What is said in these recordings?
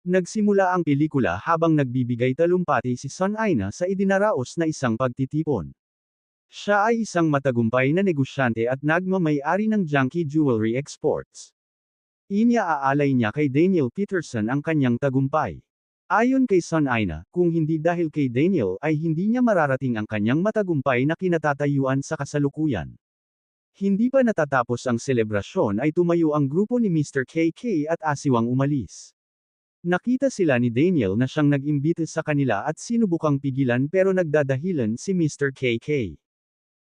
Nagsimula ang pelikula habang nagbibigay talumpati si Son Aina sa idinaraos na isang pagtitipon. Siya ay isang matagumpay na negosyante at nagmamay-ari ng junkie jewelry exports. Iniaalay niya kay Daniel Peterson ang kanyang tagumpay. Ayon kay Son Aina, kung hindi dahil kay Daniel ay hindi niya mararating ang kanyang matagumpay na kinatatayuan sa kasalukuyan. Hindi pa natatapos ang selebrasyon ay tumayo ang grupo ni Mr. KK at asiwang umalis. Nakita sila ni Daniel na siyang nag-imbita sa kanila at sinubukang pigilan pero nagdadahilan si Mr. KK.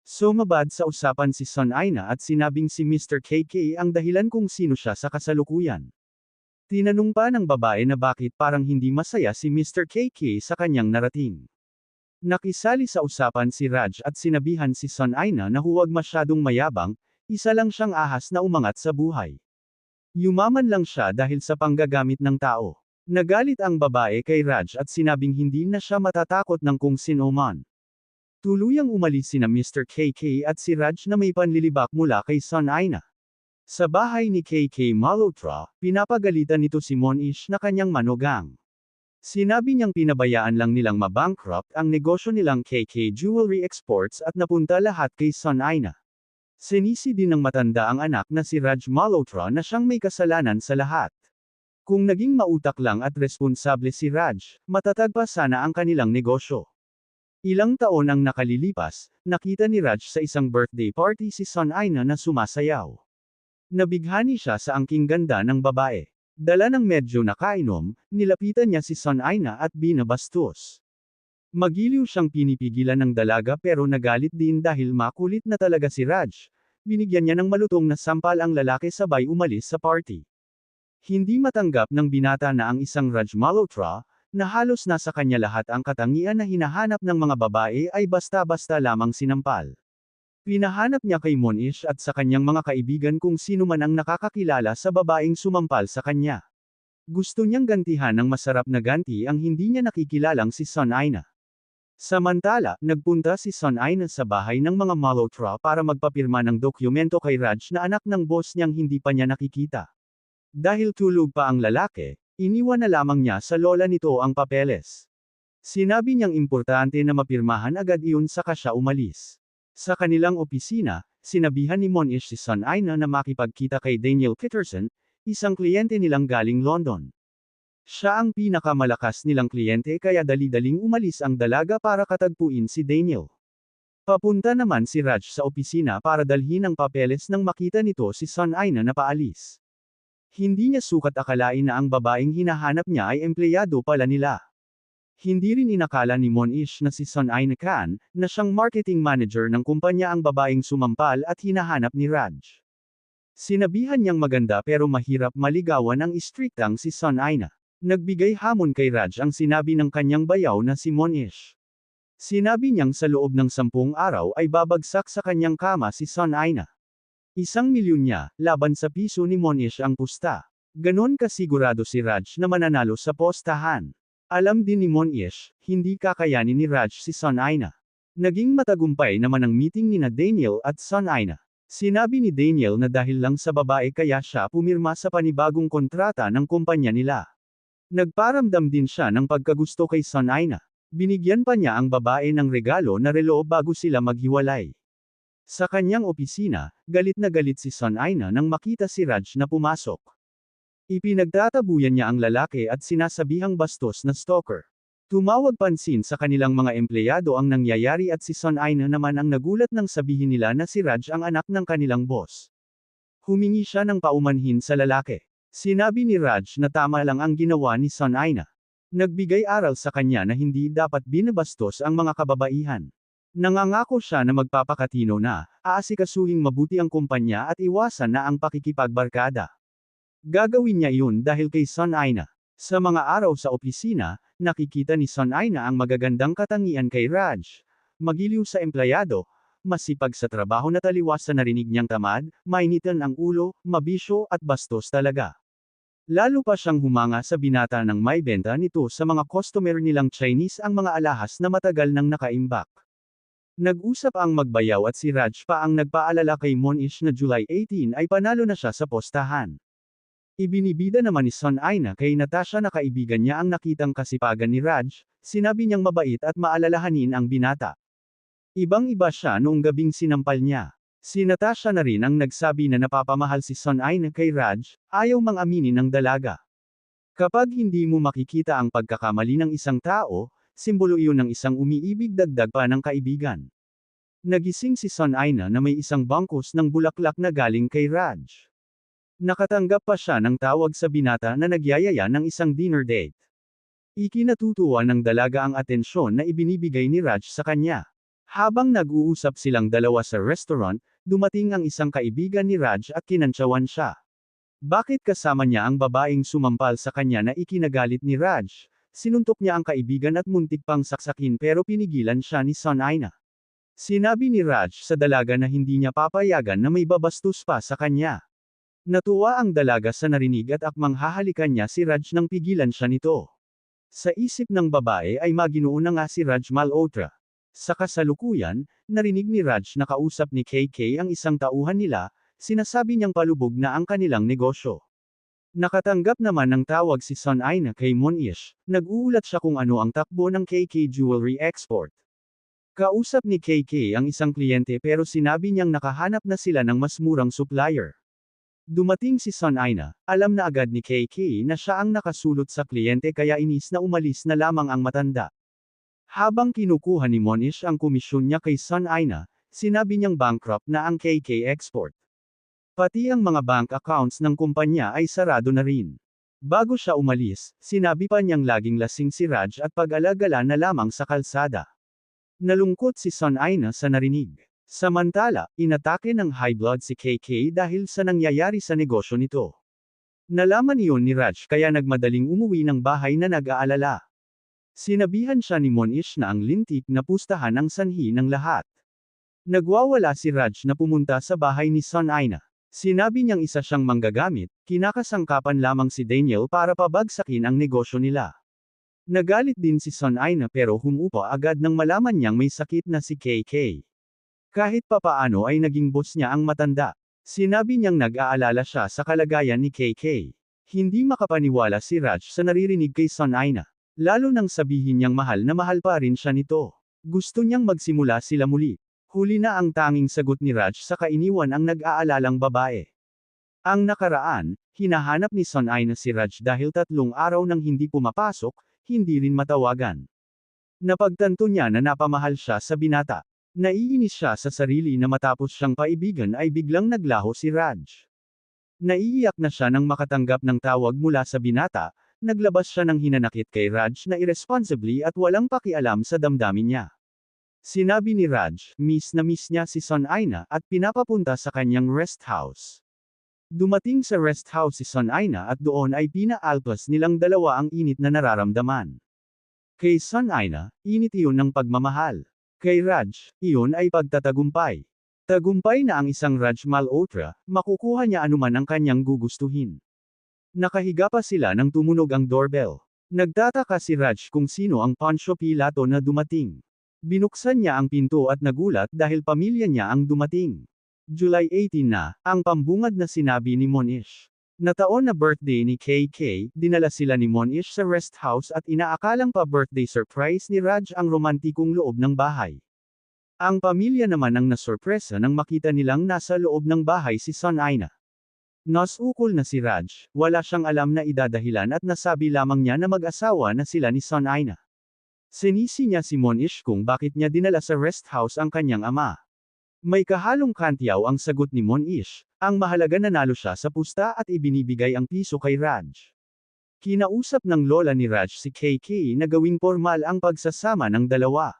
Sumabad sa usapan si Son Aina at sinabing si Mr. KK ang dahilan kung sino siya sa kasalukuyan. Tinanong pa ng babae na bakit parang hindi masaya si Mr. KK sa kanyang narating. Nakisali sa usapan si Raj at sinabihan si Son Aina na huwag masyadong mayabang, isa lang siyang ahas na umangat sa buhay. Yumaman lang siya dahil sa panggagamit ng tao. Nagalit ang babae kay Raj at sinabing hindi na siya matatakot ng kung sino man. Tuluyang umalis sina Mr. KK at si Raj na may panlilibak mula kay Son Aina. Sa bahay ni KK Malhotra, pinapagalitan nito si Monish na kanyang manugang. Sinabi niyang pinabayaan lang nilang mabankrupt ang negosyo nilang KK Jewelry Exports at napunta lahat kay Son Aina. Sinisi din ng matanda ang anak na si Raj Malhotra na siyang may kasalanan sa lahat. Kung naging mautak lang at responsable si Raj, matatag sana ang kanilang negosyo. Ilang taon ang nakalilipas, nakita ni Raj sa isang birthday party si Son Aina na sumasayaw. Nabighani siya sa angking ganda ng babae. Dala ng medyo nakainom, nilapitan niya si Son Aina at binabastos. Magiliw siyang pinipigilan ng dalaga pero nagalit din dahil makulit na talaga si Raj. Binigyan niya ng malutong na sampal ang lalaki sabay umalis sa party. Hindi matanggap ng binata na ang isang Raj Malhotra, na halos nasa kanya lahat ang katangian na hinahanap ng mga babae ay basta-basta lamang sinampal. Pinahanap niya kay Monish at sa kanyang mga kaibigan kung sino man ang nakakakilala sa babaeng sumampal sa kanya. Gusto niyang gantihan ng masarap na ganti ang hindi niya nakikilalang si Son Aina. Samantala, nagpunta si Son Aina sa bahay ng mga Malhotra para magpapirma ng dokumento kay Raj na anak ng boss niyang hindi pa niya nakikita. Dahil tulog pa ang lalaki, iniwan na lamang niya sa lola nito ang papeles. Sinabi niyang importante na mapirmahan agad iyon saka siya umalis. Sa kanilang opisina, sinabihan ni Monish si Son Aina na makipagkita kay Daniel Peterson, isang kliyente nilang galing London. Siya ang pinakamalakas nilang kliyente kaya dali-daling umalis ang dalaga para katagpuin si Daniel. Papunta naman si Raj sa opisina para dalhin ang papeles nang makita nito si Son Aina na paalis. Hindi niya sukat akalain na ang babaeng hinahanap niya ay empleyado pala nila. Hindi rin inakala ni Monish na si Son Aina Khan, na siyang marketing manager ng kumpanya ang babaeng sumampal at hinahanap ni Raj. Sinabihan niyang maganda pero mahirap maligawan ang istriktang si Son Aina. Nagbigay hamon kay Raj ang sinabi ng kanyang bayaw na si Monish. Sinabi niyang sa loob ng sampung araw ay babagsak sa kanyang kama si Son Aina. Isang milyon niya, laban sa piso ni Monish ang pusta. Ganon kasigurado si Raj na mananalo sa postahan. Alam din ni Monish, hindi kakayanin ni Raj si Son Aina. Naging matagumpay naman ang meeting ni na Daniel at Son Aina. Sinabi ni Daniel na dahil lang sa babae kaya siya pumirma sa panibagong kontrata ng kumpanya nila. Nagparamdam din siya ng pagkagusto kay Son Aina. Binigyan pa niya ang babae ng regalo na relo bago sila maghiwalay. Sa kanyang opisina, galit na galit si Son Aina nang makita si Raj na pumasok. Ipinagtatabuyan niya ang lalaki at sinasabihang bastos na stalker. Tumawag pansin sa kanilang mga empleyado ang nangyayari at si Son Aina naman ang nagulat nang sabihin nila na si Raj ang anak ng kanilang boss. Humingi siya ng paumanhin sa lalaki. Sinabi ni Raj na tama lang ang ginawa ni Son Aina. Nagbigay aral sa kanya na hindi dapat binabastos ang mga kababaihan. Nangangako siya na magpapakatino na, aasikasuhin mabuti ang kumpanya at iwasan na ang pakikipagbarkada. Gagawin niya iyon dahil kay Son Aina. Sa mga araw sa opisina, nakikita ni Son Aina ang magagandang katangian kay Raj. Magiliw sa empleyado, masipag sa trabaho na taliwas sa narinig niyang tamad, mainitan ang ulo, mabisyo at bastos talaga. Lalo pa siyang humanga sa binata ng may benta nito sa mga customer nilang Chinese ang mga alahas na matagal nang nakaimbak. Nag-usap ang magbayaw at si Raj pa ang nagpaalala kay Monish na July 18 ay panalo na siya sa postahan. Ibinibida naman ni Son Aina kay Natasha na kaibigan niya ang nakitang kasipagan ni Raj, sinabi niyang mabait at maalalahanin ang binata. Ibang-iba siya noong gabing sinampal niya. Si Natasha na rin ang nagsabi na napapamahal si Son Aina kay Raj, ayaw mang aminin ng dalaga. Kapag hindi mo makikita ang pagkakamali ng isang tao, simbolo iyon ng isang umiibig dagdag pa ng kaibigan. Nagising si Son Aina na may isang bangkos ng bulaklak na galing kay Raj. Nakatanggap pa siya ng tawag sa binata na nagyayaya ng isang dinner date. Ikinatutuwa ng dalaga ang atensyon na ibinibigay ni Raj sa kanya. Habang nag-uusap silang dalawa sa restaurant, dumating ang isang kaibigan ni Raj at kinantsawan siya. Bakit kasama niya ang babaeng sumampal sa kanya na ikinagalit ni Raj? Sinuntok niya ang kaibigan at muntik pang saksakin pero pinigilan siya ni Son Aina. Sinabi ni Raj sa dalaga na hindi niya papayagan na may babastos pa sa kanya. Natuwa ang dalaga sa narinig at akmang hahalikan niya si Raj nang pigilan siya nito. Sa isip ng babae ay maginuo na nga si Raj Malhotra. Sa kasalukuyan, narinig ni Raj na kausap ni KK ang isang tauhan nila, sinasabi niyang palubog na ang kanilang negosyo. Nakatanggap naman ng tawag si Son Aina kay Monish, nag-uulat siya kung ano ang takbo ng KK Jewelry Export. Kausap ni KK ang isang kliyente pero sinabi niyang nakahanap na sila ng mas murang supplier. Dumating si Son Aina, alam na agad ni KK na siya ang nakasulot sa kliyente kaya inis na umalis na lamang ang matanda. Habang kinukuha ni Monish ang komisyon niya kay Son Aina, sinabi niyang bankrupt na ang KK Export. Pati ang mga bank accounts ng kumpanya ay sarado na rin. Bago siya umalis, sinabi pa niyang laging lasing si Raj at pag-alagala na lamang sa kalsada. Nalungkot si Son Aina sa narinig. Samantala, inatake ng high blood si KK dahil sa nangyayari sa negosyo nito. Nalaman iyon ni Raj kaya nagmadaling umuwi ng bahay na nag-aalala. Sinabihan siya ni Monish na ang lintik na pustahan ang sanhi ng lahat. Nagwawala si Raj na pumunta sa bahay ni Son Aina. Sinabi niyang isa siyang manggagamit, kinakasangkapan lamang si Daniel para pabagsakin ang negosyo nila. Nagalit din si Son Aina pero humupa agad nang malaman niyang may sakit na si KK. Kahit papaano ay naging boss niya ang matanda. Sinabi niyang nag-aalala siya sa kalagayan ni KK. Hindi makapaniwala si Raj sa naririnig kay Son Aina. Lalo nang sabihin niyang mahal na mahal pa rin siya nito. Gusto niyang magsimula sila muli. Huli na ang tanging sagot ni Raj sa kainiwan ang nag-aalalang babae. Ang nakaraan, hinahanap ni Son Aina si Raj dahil tatlong araw nang hindi pumapasok, hindi rin matawagan. Napagtanto niya na napamahal siya sa binata. Naiinis siya sa sarili na matapos siyang paibigan ay biglang naglaho si Raj. Naiiyak na siya nang makatanggap ng tawag mula sa binata, naglabas siya ng hinanakit kay Raj na irresponsibly at walang pakialam sa damdamin niya. Sinabi ni Raj, miss na miss niya si Son Aina at pinapapunta sa kanyang rest house. Dumating sa rest house si Son Aina at doon ay pinaalpas nilang dalawa ang init na nararamdaman. Kay Son Aina, init iyon ng pagmamahal. Kay Raj, iyon ay pagtatagumpay. Tagumpay na ang isang Raj Malhotra, makukuha niya anuman ang kanyang gugustuhin. Nakahiga pa sila nang tumunog ang doorbell. Nagtataka si Raj kung sino ang Poncio Pilato na dumating. Binuksan niya ang pinto at nagulat dahil pamilya niya ang dumating. July 18 na, ang pambungad na sinabi ni Monish. Na taon na birthday ni KK, dinala sila ni Monish sa rest house at inaakalang pa birthday surprise ni Raj ang romantikong loob ng bahay. Ang pamilya naman ang nasorpresa nang makita nilang nasa loob ng bahay si Son Aina. Nas ukol na si Raj, wala siyang alam na idadahilan at nasabi lamang niya na mag-asawa na sila ni Son Aina. Sinisi niya si Monish kung bakit niya dinala sa rest house ang kanyang ama. May kahalong kantyaw ang sagot ni Monish, ang mahalaga nanalo siya sa pusta at ibinibigay ang piso kay Raj. Kinausap ng lola ni Raj si KK na gawing formal ang pagsasama ng dalawa.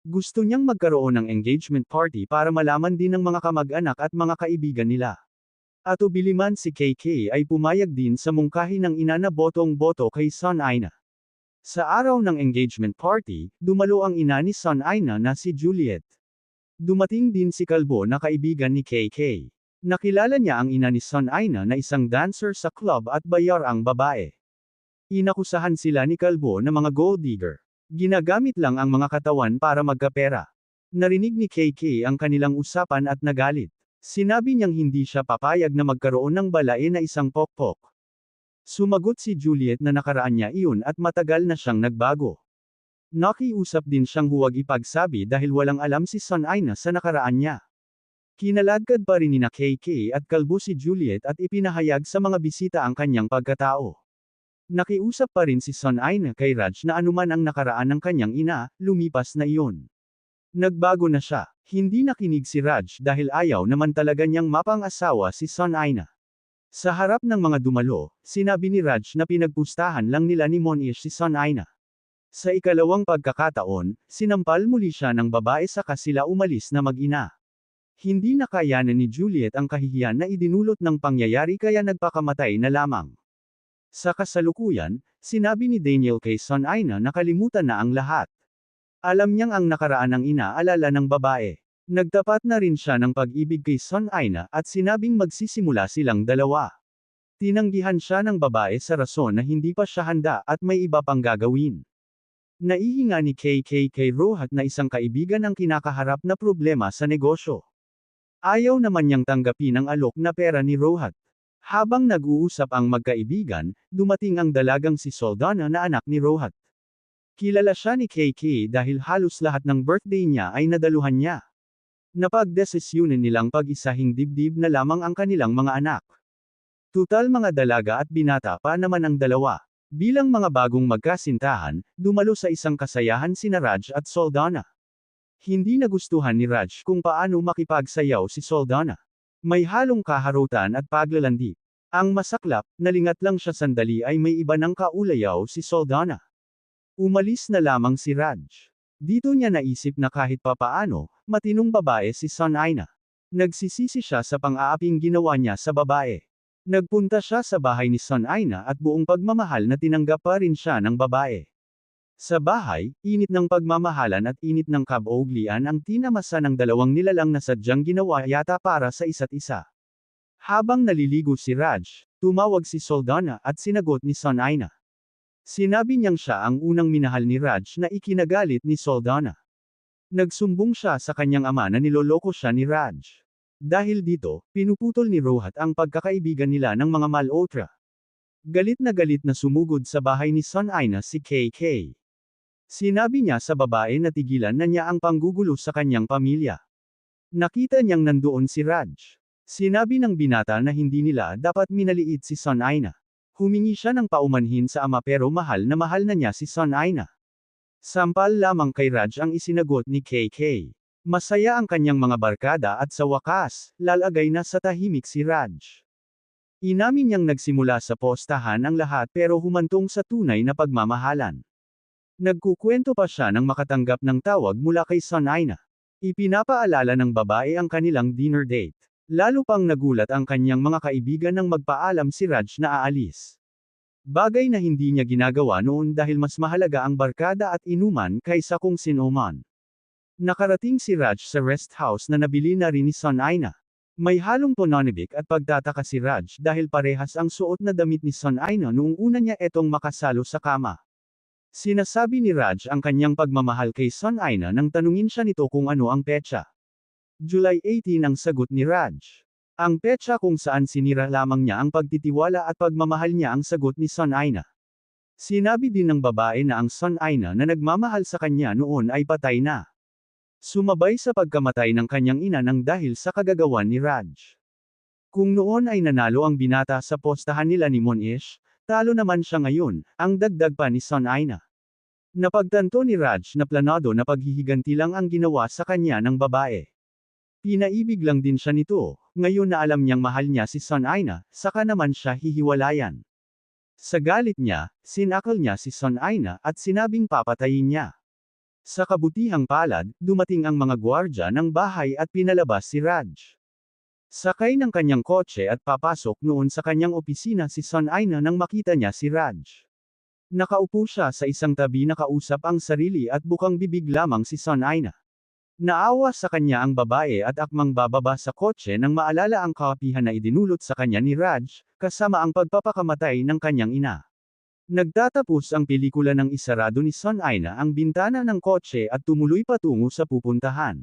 Gusto niyang magkaroon ng engagement party para malaman din ng mga kamag-anak at mga kaibigan nila. At ubiliman si KK ay pumayag din sa mungkahi ng ina na botong-boto kay Son Aina. Sa araw ng engagement party, dumalo ang ina ni Son Aina na si Juliet. Dumating din si Kalbo na kaibigan ni KK. Nakilala niya ang ina ni Son Aina na isang dancer sa club at bayar ang babae. Inakusahan sila ni Kalbo na mga gold digger. Ginagamit lang ang mga katawan para magkapera. Narinig ni KK ang kanilang usapan at nagalit. Sinabi niyang hindi siya papayag na magkaroon ng balae na isang pokpok. Sumagot si Juliet na nakaraan niya iyon at matagal na siyang nagbago. Nakiusap din siyang huwag ipagsabi dahil walang alam si Son Aina sa nakaraan niya. Kinaladkad pa rin ni na KK at kalbo si Juliet at ipinahayag sa mga bisita ang kanyang pagkatao. Nakiusap pa rin si Son Aina kay Raj na anuman ang nakaraan ng kanyang ina, lumipas na iyon. Nagbago na siya. Hindi nakinig si Raj dahil ayaw naman talaga niyang mapang-asawa si Son Aina. Sa harap ng mga dumalo, sinabi ni Raj na pinagpustahan lang nila ni Monish si Son Aina. Sa ikalawang pagkakataon, sinampal muli siya ng babae sa kasila umalis na mag-ina. Hindi nakayanan ni Juliet ang kahihiyan na idinulot ng pangyayari kaya nagpakamatay na lamang. Sa kasalukuyan, sinabi ni Daniel kay Son Aina na kalimutan na ang lahat. Alam niyang ang nakaraan ng inaalala ng babae. Nagtapat na rin siya ng pag-ibig kay Son Aina at sinabing magsisimula silang dalawa. Tinanggihan siya ng babae sa rason na hindi pa siya handa at may iba pang gagawin. Naihinga ni KK kay Rohat na isang kaibigan ang kinakaharap na problema sa negosyo. Ayaw naman niyang tanggapin ang alok na pera ni Rohat. Habang nag-uusap ang magkaibigan, dumating ang dalagang si Soldana na anak ni Rohat. Kilala siya ni KK dahil halos lahat ng birthday niya ay nadaluhan niya. Napagdesisyunan nilang pag-isahing dibdib na lamang ang kanilang mga anak. Tutal mga dalaga at binata pa naman ang dalawa. Bilang mga bagong magkasintahan, dumalo sa isang kasayahan sina Raj at Soldana. Hindi nagustuhan ni Raj kung paano makipagsayaw si Soldana. May halong kaharutan at paglalandi. Ang masaklap, nalingat lang siya sandali ay may iba ng kaulayaw si Soldana. Umalis na lamang si Raj. Dito niya naisip na kahit papaano, matinong babae si Son Aina. Nagsisisi siya sa pang-aaping ginawa niya sa babae. Nagpunta siya sa bahay ni Son Aina at buong pagmamahal na tinanggap pa rin siya ng babae. Sa bahay, init ng pagmamahalan at init ng kabooglian ang tinamasa ng dalawang nilalang na sadyang ginawa yata para sa isa't isa. Habang naliligo si Raj, tumawag si Soldana at sinagot ni Son Aina. Sinabi niyang siya ang unang minahal ni Raj na ikinagalit ni Soldana. Nagsumbong siya sa kanyang ama na niloloko siya ni Raj. Dahil dito, pinuputol ni Rohat ang pagkakaibigan nila ng mga malotra. Galit na galit na sumugod sa bahay ni Son Aina si KK. Sinabi niya sa babae na tigilan na niya ang panggugulo sa kanyang pamilya. Nakita niyang nandoon si Raj. Sinabi ng binata na hindi nila dapat minaliit si Son Aina. Humingi siya ng paumanhin sa ama pero mahal na mahal na niya si Son Aina. Sampal lamang kay Raj ang isinagot ni KK. Masaya ang kanyang mga barkada at sa wakas, lalagay na sa tahimik si Raj. Inamin niyang nagsimula sa postahan ang lahat pero humantong sa tunay na pagmamahalan. Nagkukwento pa siya nang makatanggap ng tawag mula kay Son Aina. Ipinapaalala ng babae ang kanilang dinner date. Lalo pang nagulat ang kanyang mga kaibigan nang magpaalam si Raj na aalis. Bagay na hindi niya ginagawa noon dahil mas mahalaga ang barkada at inuman kaysa kung sino man. Nakarating si Raj sa rest house na nabili na rin ni Son Aina. May halong pononibik at pagtataka si Raj dahil parehas ang suot na damit ni Son Aina noong una niya etong makasalo sa kama. Sinasabi ni Raj ang kanyang pagmamahal kay Son Aina nang tanungin siya nito kung ano ang petsa. July 18 ang sagot ni Raj. Ang petsa kung saan sinira lamang niya ang pagtitiwala at pagmamahal niya ang sagot ni Son Aina. Sinabi din ng babae na ang Son Aina na nagmamahal sa kanya noon ay patay na. Sumabay sa pagkamatay ng kanyang ina nang dahil sa kagagawan ni Raj. Kung noon ay nanalo ang binata sa postahan nila ni Monish, talo naman siya ngayon, ang dagdag pa ni Son Aina. Napagtanto ni Raj na planado na paghihiganti lang ang ginawa sa kanya ng babae. Pinaibig lang din siya nito, ngayon na alam niyang mahal niya si Son Aina, saka naman siya hihiwalayan. Sa galit niya, sinakal niya si Son Aina at sinabing papatayin niya. Sa kabutihang palad, dumating ang mga gwardya ng bahay at pinalabas si Raj. Sakay ng kanyang kotse at papasok noon sa kanyang opisina si Son Aina nang makita niya si Raj. Nakaupo siya sa isang tabi nakausap ang sarili at bukang bibig lamang si Son Aina. Naawa sa kanya ang babae at akmang bababa sa kotse nang maalala ang kapihan na idinulot sa kanya ni Raj, kasama ang pagpapakamatay ng kanyang ina. Nagtatapos ang pelikula ng isarado ni Son Aina ang bintana ng kotse at tumuloy patungo sa pupuntahan.